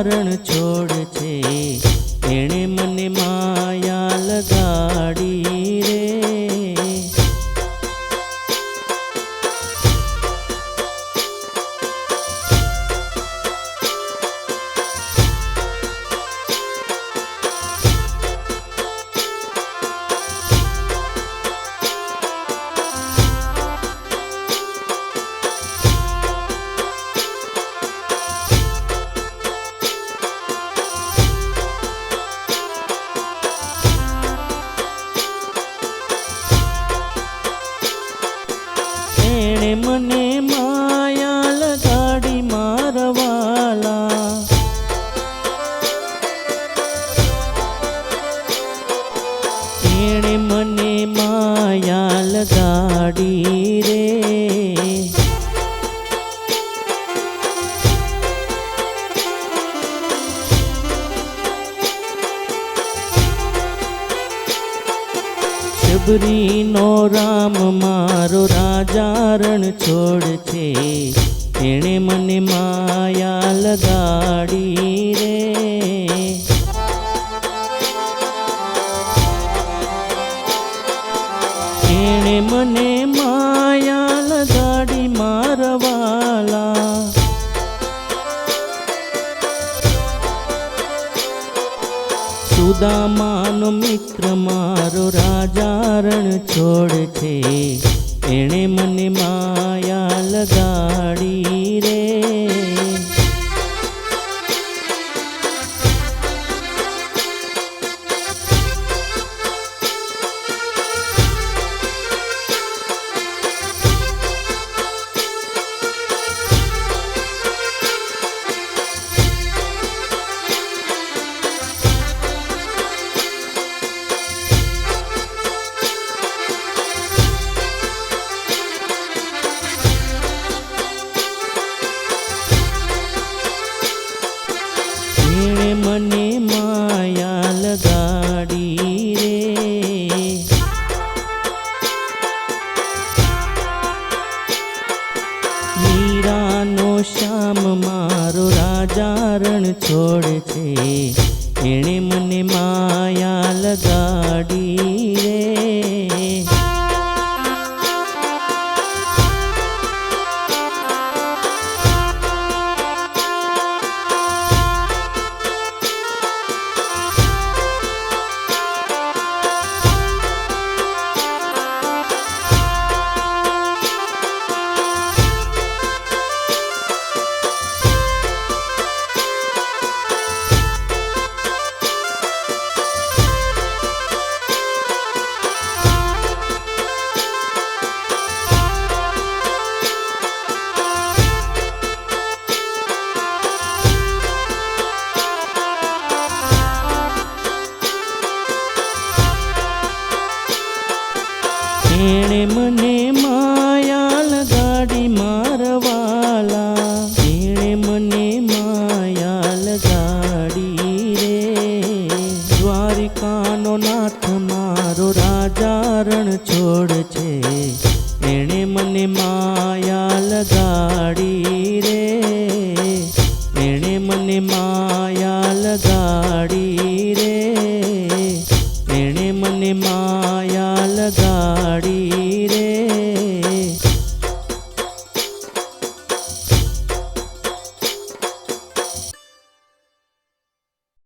રાજા રણ છોડ છે. એણે એણે મને માયા લગાડી મારવાલા. એણે મને માયા લગાડી રે શબરીનો રામ મારો રાજા રણ છોડ છે. એણે મને માયા લગાડી રે. એણે મને સુદામાનો મિત્ર મારો રાજારણ છોડ છે. એણે મને માયા લગાડી રે. એણે મને માયા લગાડી રે મીરાનો મારો રાજા છોડ છે એણે મને માયા લગાડી મને માયા લગાડી મારવાલા. એણે મને માયા લગાડી રે. દ્વારિકાનો નાથ મારો રાજા રણ છોડ છે એણે મને માયા લગાડી રે.